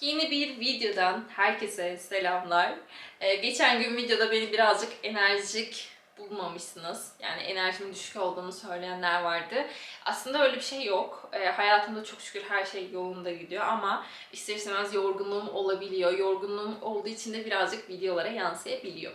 Yeni bir videodan herkese selamlar. Ee, geçen gün videoda beni birazcık enerjik bulmamışsınız. Yani enerjimin düşük olduğunu söyleyenler vardı. Aslında öyle bir şey yok. Ee, hayatımda çok şükür her şey yolunda gidiyor ama ister istemez yorgunluğum olabiliyor. Yorgunluğum olduğu için de birazcık videolara yansıyabiliyor.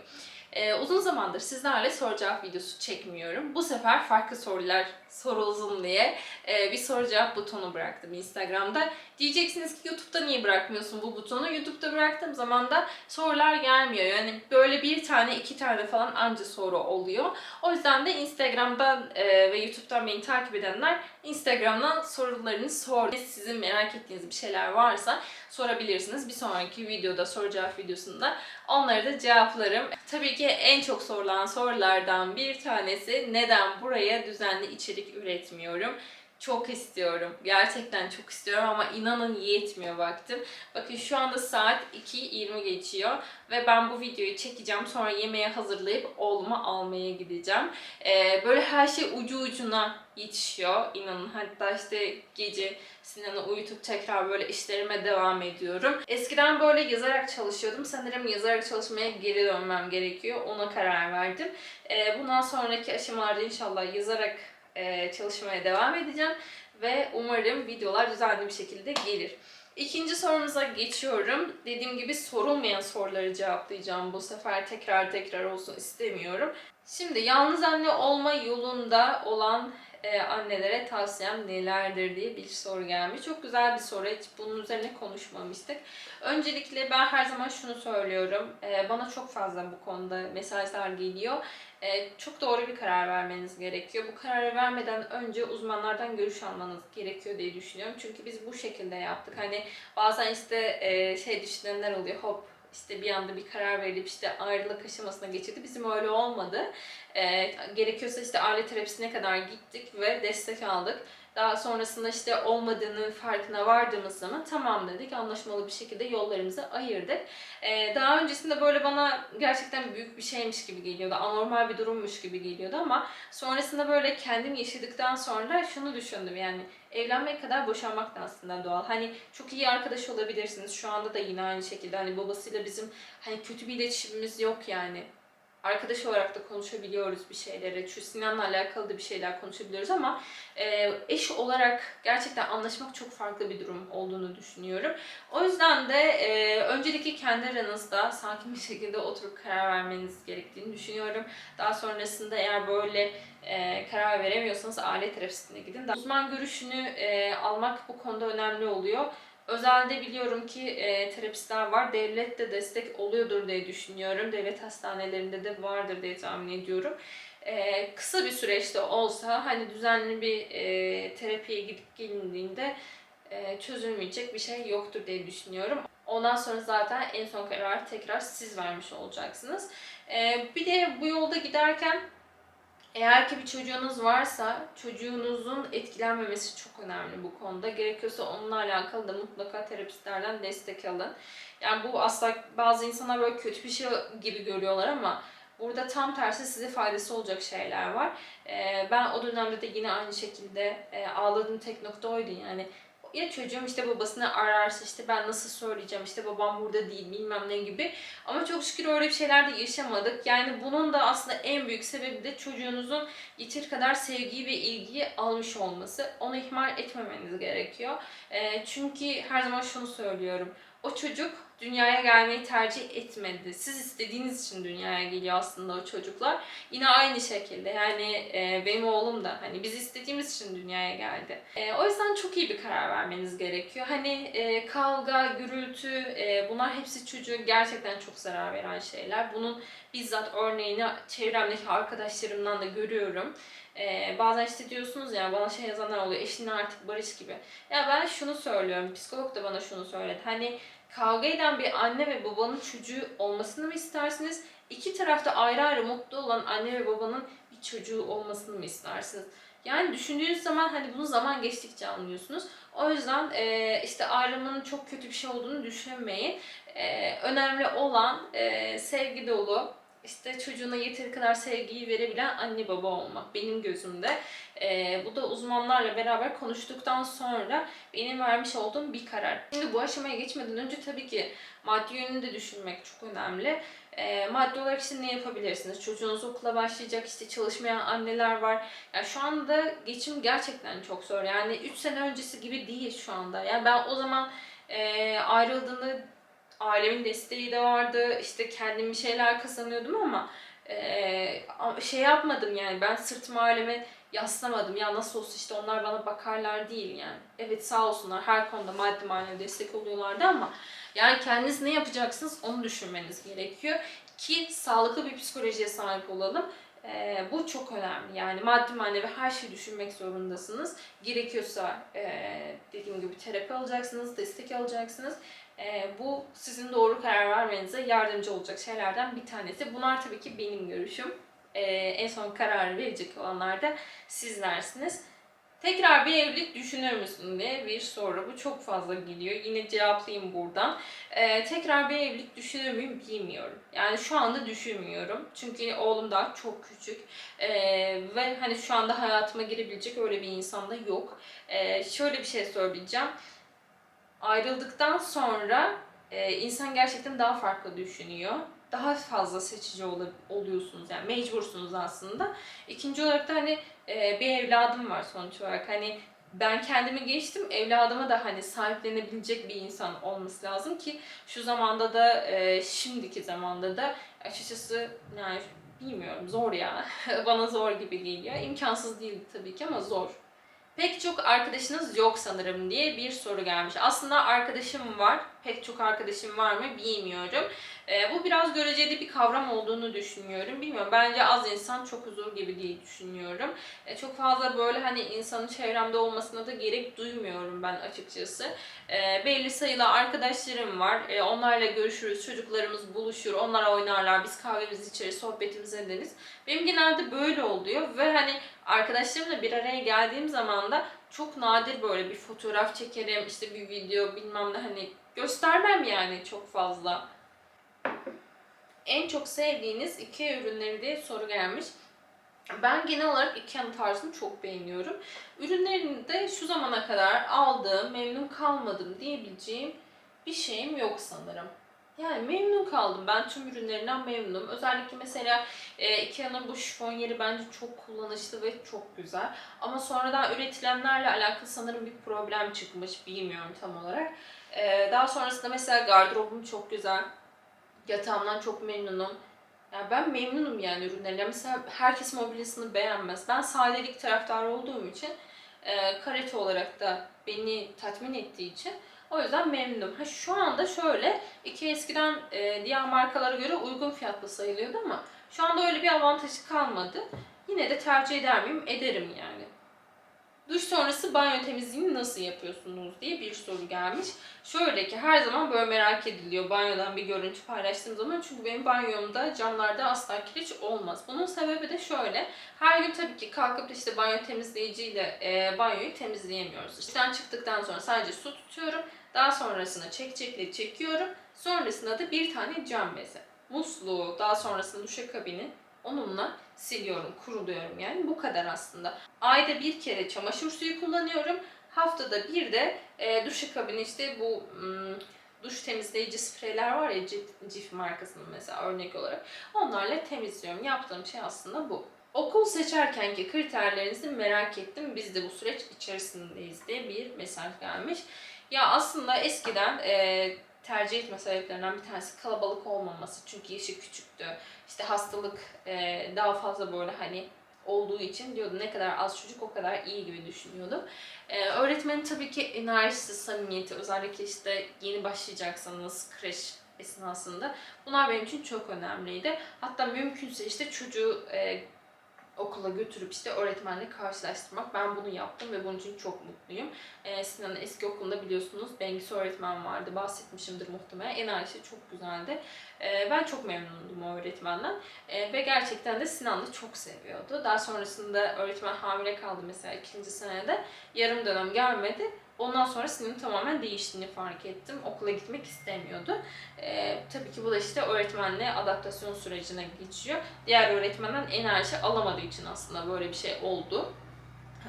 Ee, uzun zamandır sizlerle soru cevap videosu çekmiyorum. Bu sefer farklı sorular sorulsun diye e, bir soru cevap butonu bıraktım Instagram'da. Diyeceksiniz ki YouTube'da niye bırakmıyorsun bu butonu? YouTube'da bıraktığım zaman da sorular gelmiyor. Yani böyle bir tane iki tane falan anca soru oluyor. O yüzden de Instagram'dan e, ve YouTube'dan beni takip edenler Instagram'dan sorularını sor. Sizin merak ettiğiniz bir şeyler varsa sorabilirsiniz. Bir sonraki videoda soru cevap videosunda onları da cevaplarım. Tabii ki en çok sorulan sorulardan bir tanesi neden buraya düzenli içerik üretmiyorum? Çok istiyorum. Gerçekten çok istiyorum ama inanın yetmiyor vaktim. Bakın şu anda saat 2.20 geçiyor ve ben bu videoyu çekeceğim. Sonra yemeğe hazırlayıp oğluma almaya gideceğim. Ee, böyle her şey ucu ucuna yetişiyor. İnanın hatta işte gece Sinan'ı uyutup tekrar böyle işlerime devam ediyorum. Eskiden böyle yazarak çalışıyordum. Sanırım yazarak çalışmaya geri dönmem gerekiyor. Ona karar verdim. Ee, bundan sonraki aşamalarda inşallah yazarak e, çalışmaya devam edeceğim ve umarım videolar düzenli bir şekilde gelir. İkinci sorumuza geçiyorum. Dediğim gibi sorulmayan soruları cevaplayacağım bu sefer tekrar tekrar olsun istemiyorum. Şimdi yalnız anne olma yolunda olan e, annelere tavsiyem nelerdir diye bir soru gelmiş. Çok güzel bir soru. Hiç bunun üzerine konuşmamıştık. Öncelikle ben her zaman şunu söylüyorum. E, bana çok fazla bu konuda mesajlar geliyor. E, çok doğru bir karar vermeniz gerekiyor. Bu kararı vermeden önce uzmanlardan görüş almanız gerekiyor diye düşünüyorum. Çünkü biz bu şekilde yaptık. Hani bazen işte e, şey düşünenler oluyor. Hop işte bir anda bir karar verip işte ayrılık aşamasına geçirdi. Bizim öyle olmadı. E, gerekiyorsa işte aile terapisine kadar gittik ve destek aldık. Daha sonrasında işte olmadığının farkına vardığımız zaman tamam dedik. Anlaşmalı bir şekilde yollarımızı ayırdık. Ee, daha öncesinde böyle bana gerçekten büyük bir şeymiş gibi geliyordu. Anormal bir durummuş gibi geliyordu ama sonrasında böyle kendim yaşadıktan sonra şunu düşündüm yani evlenmek kadar boşanmak da aslında doğal. Hani çok iyi arkadaş olabilirsiniz. Şu anda da yine aynı şekilde hani babasıyla bizim hani kötü bir iletişimimiz yok yani arkadaş olarak da konuşabiliyoruz bir şeyleri. Şu Sinan'la alakalı da bir şeyler konuşabiliyoruz ama e, eş olarak gerçekten anlaşmak çok farklı bir durum olduğunu düşünüyorum. O yüzden de e, öncelikle kendi aranızda sakin bir şekilde oturup karar vermeniz gerektiğini düşünüyorum. Daha sonrasında eğer böyle e, karar veremiyorsanız aile terapisine gidin. Uzman görüşünü e, almak bu konuda önemli oluyor. Özelde biliyorum ki e, terapistler var. Devlet de destek oluyordur diye düşünüyorum. Devlet hastanelerinde de vardır diye tahmin ediyorum. E, kısa bir süreçte olsa hani düzenli bir e, terapiye gidip gelindiğinde e, çözülmeyecek bir şey yoktur diye düşünüyorum. Ondan sonra zaten en son kararı tekrar siz vermiş olacaksınız. E, bir de bu yolda giderken eğer ki bir çocuğunuz varsa çocuğunuzun etkilenmemesi çok önemli bu konuda. Gerekiyorsa onunla alakalı da mutlaka terapistlerden destek alın. Yani bu asla bazı insanlar böyle kötü bir şey gibi görüyorlar ama burada tam tersi size faydası olacak şeyler var. Ee, ben o dönemde de yine aynı şekilde e, ağladığım tek nokta oydu yani ya çocuğum işte babasını ararsa işte ben nasıl söyleyeceğim işte babam burada değil bilmem ne gibi. Ama çok şükür öyle bir şeyler de yaşamadık. Yani bunun da aslında en büyük sebebi de çocuğunuzun yeteri kadar sevgiyi ve ilgiyi almış olması. Onu ihmal etmemeniz gerekiyor. E, çünkü her zaman şunu söylüyorum. O çocuk dünyaya gelmeyi tercih etmedi. Siz istediğiniz için dünyaya geliyor aslında o çocuklar. Yine aynı şekilde yani e, benim oğlum da hani biz istediğimiz için dünyaya geldi. E, o yüzden çok iyi bir karar vermeniz gerekiyor. Hani e, kavga, gürültü e, bunlar hepsi çocuğa gerçekten çok zarar veren şeyler. Bunun bizzat örneğini çevremdeki arkadaşlarımdan da görüyorum. Ee, bazen işte diyorsunuz ya bana şey yazanlar oluyor eşinle artık barış gibi. Ya ben şunu söylüyorum psikolog da bana şunu söyledi. Hani kavga eden bir anne ve babanın çocuğu olmasını mı istersiniz? İki tarafta ayrı ayrı mutlu olan anne ve babanın bir çocuğu olmasını mı istersiniz? Yani düşündüğünüz zaman hani bunu zaman geçtikçe anlıyorsunuz. O yüzden e, işte ayrılmanın çok kötü bir şey olduğunu düşünmeyin. E, önemli olan e, sevgi dolu, işte çocuğuna yeteri kadar sevgiyi verebilen anne baba olmak benim gözümde. Ee, bu da uzmanlarla beraber konuştuktan sonra benim vermiş olduğum bir karar. Şimdi bu aşamaya geçmeden önce tabii ki maddi yönünü de düşünmek çok önemli. Ee, maddi olarak işte ne yapabilirsiniz? Çocuğunuz okula başlayacak, işte çalışmayan anneler var. Yani şu anda geçim gerçekten çok zor. Yani 3 sene öncesi gibi değil şu anda. Yani ben o zaman e, ayrıldığında ailemin desteği de vardı. İşte kendim bir şeyler kazanıyordum ama e, şey yapmadım yani ben sırtımı aileme yaslamadım. Ya nasıl olsa işte onlar bana bakarlar değil yani. Evet sağ olsunlar her konuda maddi manevi destek oluyorlardı ama yani kendiniz ne yapacaksınız onu düşünmeniz gerekiyor ki sağlıklı bir psikolojiye sahip olalım. Ee, bu çok önemli. Yani maddi manevi her şeyi düşünmek zorundasınız. Gerekiyorsa e, dediğim gibi terapi alacaksınız, destek alacaksınız. E, bu sizin doğru karar vermenize yardımcı olacak şeylerden bir tanesi. Bunlar tabii ki benim görüşüm. E, en son kararı verecek olanlar da sizlersiniz. Tekrar bir evlilik düşünür müsün diye bir soru. Bu çok fazla geliyor. Yine cevaplayayım buradan. Ee, tekrar bir evlilik düşünür müyüm bilmiyorum. Yani şu anda düşünmüyorum. Çünkü oğlum daha çok küçük. Ee, ve hani şu anda hayatıma girebilecek öyle bir insan da yok. Ee, şöyle bir şey söyleyeceğim. Ayrıldıktan sonra e, insan gerçekten daha farklı düşünüyor. Daha fazla seçici ol- oluyorsunuz yani mecbursunuz aslında. İkinci olarak da hani e, bir evladım var sonuç olarak. Hani ben kendimi geçtim, evladıma da hani sahiplenebilecek bir insan olması lazım ki şu zamanda da e, şimdiki zamanda da açıkçası yani bilmiyorum zor ya. Bana zor gibi geliyor. İmkansız değil tabii ki ama zor. Pek çok arkadaşınız yok sanırım diye bir soru gelmiş. Aslında arkadaşım var. Pek çok arkadaşım var mı bilmiyorum. Ee, bu biraz göreceli bir kavram olduğunu düşünüyorum. Bilmiyorum. Bence az insan çok huzur gibi diye düşünüyorum. Ee, çok fazla böyle hani insanın çevremde olmasına da gerek duymuyorum ben açıkçası. Ee, belli sayılı arkadaşlarım var. Ee, onlarla görüşürüz. Çocuklarımız buluşur. Onlar oynarlar. Biz kahvemizi içeriz, sohbetimizi ederiz. Benim genelde böyle oluyor ve hani arkadaşlarımla bir araya geldiğim zaman da çok nadir böyle bir fotoğraf çekerim, işte bir video bilmem ne hani göstermem yani çok fazla. En çok sevdiğiniz iki ürünleri diye soru gelmiş. Ben genel olarak Ikea'nın tarzını çok beğeniyorum. Ürünlerini de şu zamana kadar aldığım, memnun kalmadım diyebileceğim bir şeyim yok sanırım. Yani memnun kaldım. Ben tüm ürünlerinden memnunum. Özellikle mesela e, Ikea'nın bu şifon yeri bence çok kullanışlı ve çok güzel. Ama sonradan üretilenlerle alakalı sanırım bir problem çıkmış. Bilmiyorum tam olarak. E, daha sonrasında mesela gardırobum çok güzel. Yatağımdan çok memnunum. Yani ben memnunum yani ürünlerine. Mesela herkes mobilyasını beğenmez. Ben sadelik taraftarı olduğum için e, kalite olarak da beni tatmin ettiği için o yüzden memnunum. Ha, şu anda şöyle, iki eskiden e, diğer markalara göre uygun fiyatlı sayılıyordu ama şu anda öyle bir avantajı kalmadı. Yine de tercih eder miyim? Ederim yani. Duş sonrası banyo temizliğini nasıl yapıyorsunuz diye bir soru gelmiş. Şöyle ki her zaman böyle merak ediliyor banyodan bir görüntü paylaştığım zaman. Çünkü benim banyomda camlarda asla kireç olmaz. Bunun sebebi de şöyle. Her gün tabii ki kalkıp işte banyo temizleyiciyle e, banyoyu temizleyemiyoruz. İşten çıktıktan sonra sadece su tutuyorum. Daha sonrasında çekçekle çekiyorum. Sonrasında da bir tane cam bezi. Musluğu, daha sonrasında duşakabini onunla siliyorum, kuruluyorum yani. Bu kadar aslında. Ayda bir kere çamaşır suyu kullanıyorum. Haftada bir de e, duşakabini işte bu hmm, duş temizleyici spreyler var ya Cif, Cif markasının mesela örnek olarak. Onlarla temizliyorum. Yaptığım şey aslında bu. Okul seçerkenki kriterlerinizi merak ettim. Biz de bu süreç içerisindeyiz diye bir mesaj gelmiş. Ya aslında eskiden e, tercih etme sebeplerinden bir tanesi kalabalık olmaması. Çünkü yaşı küçüktü. İşte hastalık e, daha fazla böyle hani olduğu için diyordu ne kadar az çocuk o kadar iyi gibi düşünüyordum. Ee, öğretmenin tabii ki enerjisi, samimiyeti özellikle işte yeni başlayacaksanız kreş esnasında bunlar benim için çok önemliydi. Hatta mümkünse işte çocuğu e, okula götürüp işte öğretmenle karşılaştırmak. Ben bunu yaptım ve bunun için çok mutluyum. Ee, Sinan'ın eski okulunda biliyorsunuz Bengisi öğretmen vardı. Bahsetmişimdir muhtemelen. Enerjisi çok güzeldi. Ee, ben çok memnundum o öğretmenden. Ee, ve gerçekten de Sinan da çok seviyordu. Daha sonrasında öğretmen hamile kaldı mesela ikinci senede. Yarım dönem gelmedi. Ondan sonra Sinan'ın tamamen değiştiğini fark ettim. Okula gitmek istemiyordu. Ee, tabii ki bu da işte öğretmenle adaptasyon sürecine geçiyor. Diğer öğretmenden enerji alamadığı için aslında böyle bir şey oldu.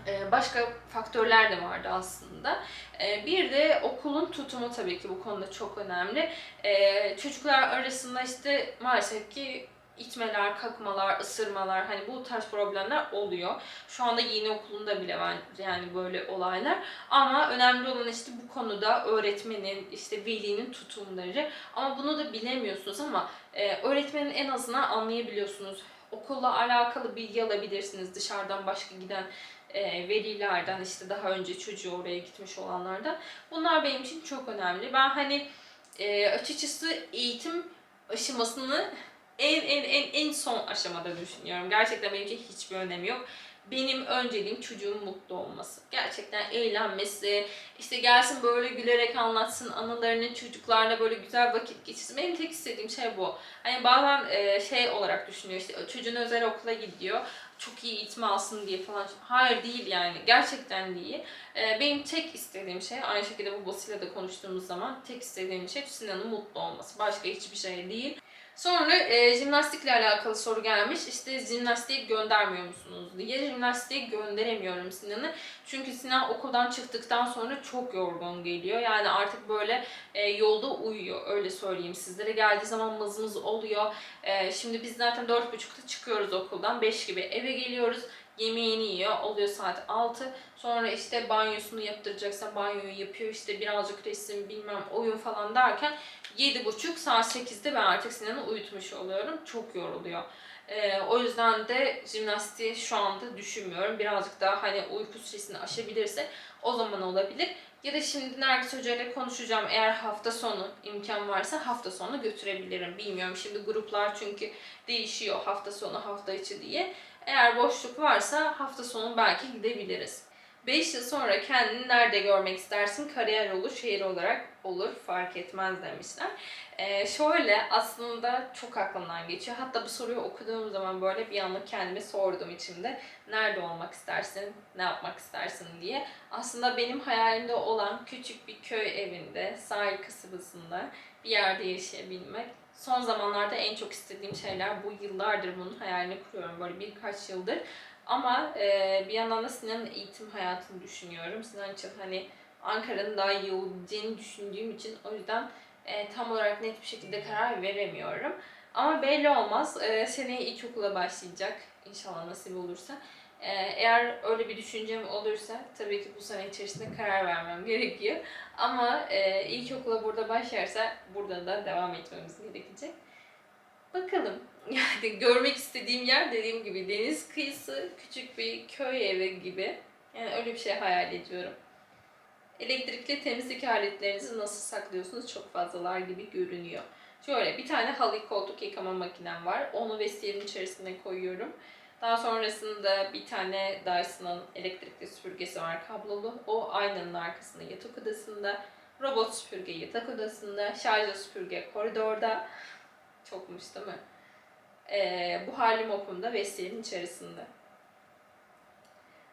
Ee, başka faktörler de vardı aslında. Ee, bir de okulun tutumu tabii ki bu konuda çok önemli. Ee, çocuklar arasında işte maalesef ki itmeler, kakmalar, ısırmalar hani bu tarz problemler oluyor. Şu anda yeni okulunda bile var yani böyle olaylar. Ama önemli olan işte bu konuda öğretmenin, işte velinin tutumları. Ama bunu da bilemiyorsunuz ama e, öğretmenin en azından anlayabiliyorsunuz. Okulla alakalı bilgi alabilirsiniz dışarıdan başka giden e, velilerden işte daha önce çocuğu oraya gitmiş olanlardan. Bunlar benim için çok önemli. Ben hani e, açıkçası eğitim aşamasını en en en en son aşamada düşünüyorum. Gerçekten benim için hiçbir önemi yok. Benim önceliğim çocuğun mutlu olması. Gerçekten eğlenmesi, işte gelsin böyle gülerek anlatsın anılarını çocuklarla böyle güzel vakit geçirsin. Benim tek istediğim şey bu. Hani bazen e, şey olarak düşünüyor işte çocuğun özel okula gidiyor. Çok iyi eğitim alsın diye falan. Hayır değil yani. Gerçekten değil. E, benim tek istediğim şey aynı şekilde bu Basile de konuştuğumuz zaman tek istediğim şey Sinan'ın mutlu olması. Başka hiçbir şey değil. Sonra e, jimnastikle alakalı soru gelmiş. İşte jimnastiğe göndermiyor musunuz diye. Jimnastiğe gönderemiyorum Sinan'ı. Çünkü Sinan okuldan çıktıktan sonra çok yorgun geliyor. Yani artık böyle e, yolda uyuyor. Öyle söyleyeyim sizlere. Geldiği zaman mızmız oluyor. E, şimdi biz zaten 4.30'da çıkıyoruz okuldan. 5 gibi eve geliyoruz. Yemeğini yiyor. Oluyor saat 6. Sonra işte banyosunu yaptıracaksa banyoyu yapıyor. İşte birazcık resim bilmem oyun falan derken 7.30 saat 8'de ben artık Sinan'ı uyutmuş oluyorum. Çok yoruluyor. Ee, o yüzden de jimnastiği şu anda düşünmüyorum. Birazcık daha hani uyku süresini aşabilirse o zaman olabilir. Ya da şimdi Nergis Hoca konuşacağım. Eğer hafta sonu imkan varsa hafta sonu götürebilirim. Bilmiyorum şimdi gruplar çünkü değişiyor hafta sonu hafta içi diye. Eğer boşluk varsa hafta sonu belki gidebiliriz. 5 yıl sonra kendini nerede görmek istersin? Kariyer olur, şehir olarak olur, fark etmez demişler. Ee, şöyle aslında çok aklımdan geçiyor. Hatta bu soruyu okuduğum zaman böyle bir anlık kendime sordum içimde. Nerede olmak istersin, ne yapmak istersin diye. Aslında benim hayalimde olan küçük bir köy evinde, sahil kasabasında bir yerde yaşayabilmek. Son zamanlarda en çok istediğim şeyler bu. Yıllardır bunun hayalini kuruyorum böyle birkaç yıldır. Ama e, bir yandan da Sinan'ın eğitim hayatını düşünüyorum. Sinan için hani Ankara'nın daha iyi olabileceğini düşündüğüm için o yüzden e, tam olarak net bir şekilde karar veremiyorum. Ama belli olmaz. E, seneye ilkokula başlayacak. İnşallah nasip olursa. E, eğer öyle bir düşüncem olursa tabii ki bu sene içerisinde karar vermem gerekiyor. Ama e, ilkokula burada başlarsa burada da devam etmemiz gerekecek. Bakalım. Yani görmek istediğim yer dediğim gibi deniz kıyısı, küçük bir köy evi gibi. Yani öyle bir şey hayal ediyorum. Elektrikli temizlik aletlerinizi nasıl saklıyorsunuz? Çok fazlalar gibi görünüyor. Şöyle bir tane halı koltuk yıkama makinem var. Onu vestiyerin içerisine koyuyorum. Daha sonrasında bir tane Dyson'ın elektrikli süpürgesi var kablolu. O aynanın arkasında yatak odasında. Robot süpürge yatak odasında. Şarjlı süpürge koridorda. Çokmuş değil mi? Ee, buharlı mopum da vestiyerin içerisinde.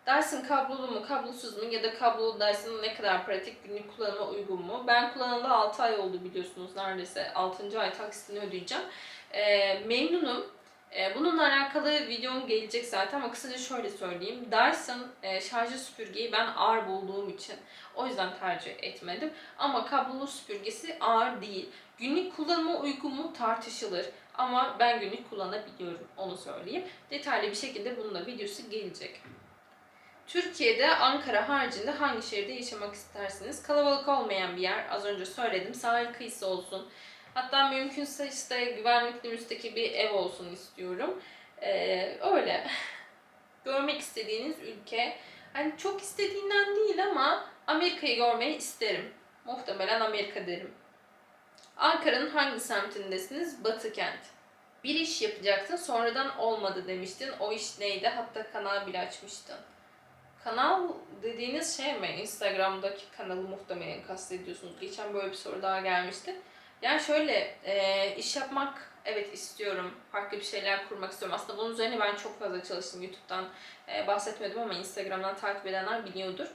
Dyson kablolu mu, kablosuz mu ya da kablolu Dyson'ın ne kadar pratik günlük kullanıma uygun mu? Ben kullanalı 6 ay oldu biliyorsunuz neredeyse. 6. ay taksitini ödeyeceğim. Ee, memnunum. Ee, bununla alakalı videom gelecek zaten ama kısaca şöyle söyleyeyim. Dyson e, şarjlı süpürgeyi ben ağır bulduğum için o yüzden tercih etmedim. Ama kablolu süpürgesi ağır değil. Günlük kullanıma uygun mu tartışılır. Ama ben günlük kullanabiliyorum onu söyleyeyim. Detaylı bir şekilde bunun da videosu gelecek. Türkiye'de Ankara haricinde hangi şehirde yaşamak istersiniz? Kalabalık olmayan bir yer. Az önce söyledim. Sahil kıyısı olsun. Hatta mümkünse işte güvenlikli müstakil bir ev olsun istiyorum. Ee, öyle. Görmek istediğiniz ülke. Hani çok istediğinden değil ama Amerika'yı görmeyi isterim. Muhtemelen Amerika derim. Ankara'nın hangi semtindesiniz? Batı kent. Bir iş yapacaktın sonradan olmadı demiştin. O iş neydi? Hatta kanal bile açmıştın. Kanal dediğiniz şey mi? Instagram'daki kanalı muhtemelen kastediyorsunuz. Geçen böyle bir soru daha gelmişti. Yani şöyle, e, iş yapmak evet istiyorum. Farklı bir şeyler kurmak istiyorum. Aslında bunun üzerine ben çok fazla çalıştım. YouTube'dan e, bahsetmedim ama Instagram'dan takip edenler biliyordur.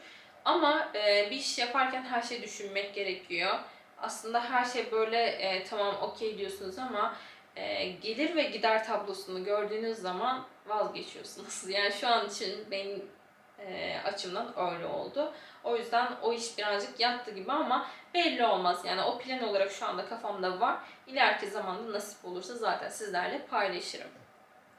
Ama e, bir iş yaparken her şeyi düşünmek gerekiyor. Aslında her şey böyle e, tamam okey diyorsunuz ama e, gelir ve gider tablosunu gördüğünüz zaman vazgeçiyorsunuz. Yani şu an için benim e, açımdan öyle oldu. O yüzden o iş birazcık yattı gibi ama belli olmaz. Yani o plan olarak şu anda kafamda var. İleriki zamanda nasip olursa zaten sizlerle paylaşırım.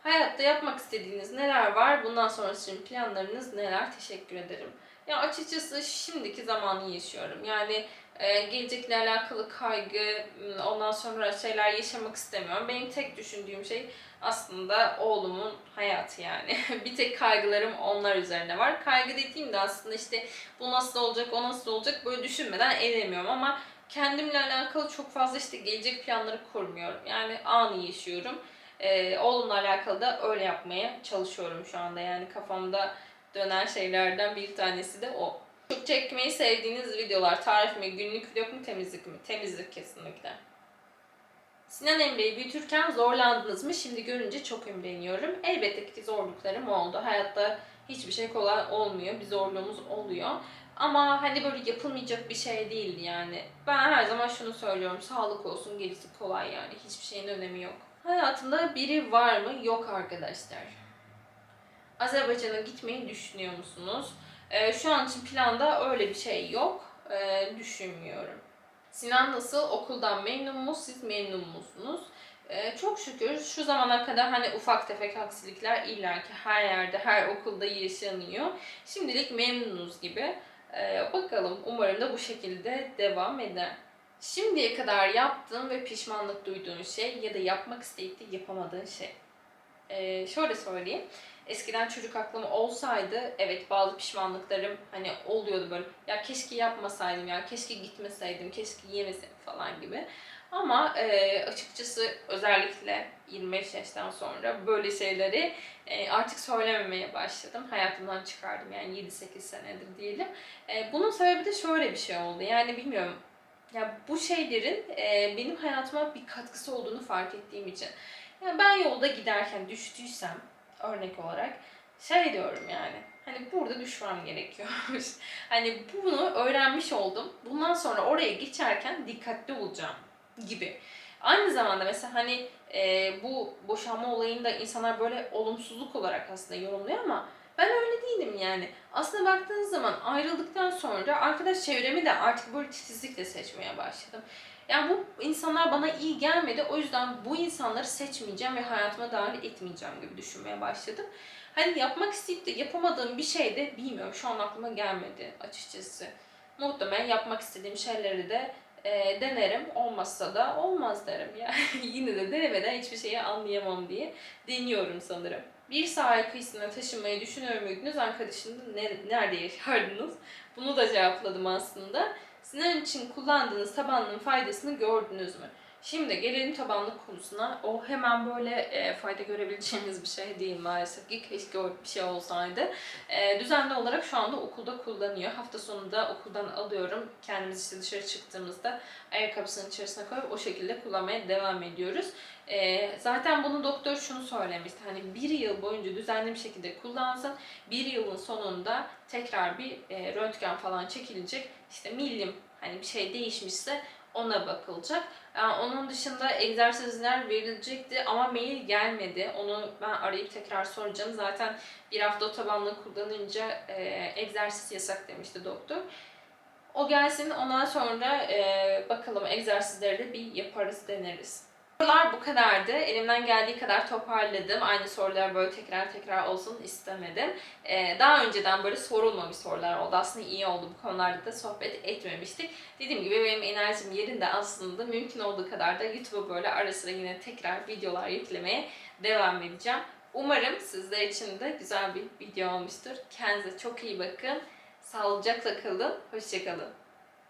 Hayatta yapmak istediğiniz neler var? Bundan sonrası için planlarınız neler? Teşekkür ederim. Ya açıkçası şimdiki zamanı yaşıyorum. Yani e, gelecekle alakalı kaygı, ondan sonra şeyler yaşamak istemiyorum. Benim tek düşündüğüm şey aslında oğlumun hayatı yani. bir tek kaygılarım onlar üzerine var. Kaygı dediğimde aslında işte bu nasıl olacak, o nasıl olacak böyle düşünmeden edemiyorum ama kendimle alakalı çok fazla işte gelecek planları kurmuyorum. Yani anı yaşıyorum. Ee, oğlumla alakalı da öyle yapmaya çalışıyorum şu anda. Yani kafamda dönen şeylerden bir tanesi de o. Çok çekmeyi sevdiğiniz videolar, tarif mi, günlük vlog mu, temizlik mi? Temizlik kesinlikle. Sinan Emre'yi büyütürken zorlandınız mı? Şimdi görünce çok imreniyorum. Elbette ki zorluklarım oldu. Hayatta hiçbir şey kolay olmuyor. Bir zorluğumuz oluyor. Ama hani böyle yapılmayacak bir şey değildi yani. Ben her zaman şunu söylüyorum. Sağlık olsun gerisi kolay yani. Hiçbir şeyin önemi yok. Hayatımda biri var mı? Yok arkadaşlar. Azerbaycan'a gitmeyi düşünüyor musunuz? Ee, şu an için planda öyle bir şey yok. Ee, düşünmüyorum. Sinan nasıl? Okuldan memnun mu? Siz memnun musunuz? Ee, çok şükür şu zamana kadar hani ufak tefek aksilikler illaki her yerde, her okulda yaşanıyor. Şimdilik memnunuz gibi. Ee, bakalım umarım da bu şekilde devam eder. Şimdiye kadar yaptığın ve pişmanlık duyduğun şey ya da yapmak isteyip de yapamadığın şey. Ee, şöyle söyleyeyim. Eskiden çocuk aklım olsaydı evet bazı pişmanlıklarım hani oluyordu böyle ya keşke yapmasaydım ya keşke gitmeseydim keşke yemeseydim falan gibi. Ama e, açıkçası özellikle 25 yaştan sonra böyle şeyleri e, artık söylememeye başladım. Hayatımdan çıkardım yani 7-8 senedir diyelim. E, bunun sebebi de şöyle bir şey oldu. Yani bilmiyorum ya bu şeylerin e, benim hayatıma bir katkısı olduğunu fark ettiğim için. Yani ben yolda giderken düştüysem örnek olarak şey diyorum yani hani burada düşmem gerekiyormuş. hani bunu öğrenmiş oldum. Bundan sonra oraya geçerken dikkatli olacağım gibi. Aynı zamanda mesela hani e, bu boşanma olayında insanlar böyle olumsuzluk olarak aslında yorumluyor ama ben öyle değilim yani. Aslında baktığınız zaman ayrıldıktan sonra arkadaş çevremi de artık böyle titizlikle seçmeye başladım. Yani bu insanlar bana iyi gelmedi. O yüzden bu insanları seçmeyeceğim ve hayatıma dahil etmeyeceğim gibi düşünmeye başladım. Hani yapmak isteyip de yapamadığım bir şey de bilmiyorum. Şu an aklıma gelmedi açıkçası. Muhtemelen yapmak istediğim şeyleri de e, denerim. Olmazsa da olmaz derim. Yani yine de denemeden hiçbir şeyi anlayamam diye deniyorum sanırım. Bir sahil kıyısına taşınmayı düşünüyor muydunuz? Arkadaşınız ne, nerede yaşardınız? Bunu da cevapladım aslında. Sinan için kullandığınız tabanlığın faydasını gördünüz mü? Şimdi gelelim tabanlık konusuna. O hemen böyle e, fayda görebileceğimiz bir şey değil maalesef ki. Keşke bir şey olsaydı. E, düzenli olarak şu anda okulda kullanıyor. Hafta sonunda okuldan alıyorum. Kendimiz işte dışarı çıktığımızda ayakkabısının içerisine koyup o şekilde kullanmaya devam ediyoruz. E, zaten bunu doktor şunu söylemişti. Hani bir yıl boyunca düzenli bir şekilde kullansın. Bir yılın sonunda tekrar bir e, röntgen falan çekilecek. İşte milim hani bir şey değişmişse ona bakılacak. Yani onun dışında egzersizler verilecekti ama mail gelmedi. Onu ben arayıp tekrar soracağım. Zaten bir hafta otobanlığı kullanınca e, egzersiz yasak demişti doktor. O gelsin ondan sonra e, bakalım egzersizleri de bir yaparız deneriz. Sorular bu kadardı. Elimden geldiği kadar toparladım. Aynı sorular böyle tekrar tekrar olsun istemedim. Ee, daha önceden böyle sorulmamış sorular oldu. Aslında iyi oldu. Bu konularda da sohbet etmemiştik. Dediğim gibi benim enerjim yerinde aslında. Mümkün olduğu kadar da YouTube'a böyle ara sıra yine tekrar videolar yüklemeye devam edeceğim. Umarım sizler için de güzel bir video olmuştur. Kendinize çok iyi bakın. Sağlıcakla kalın. Hoşçakalın.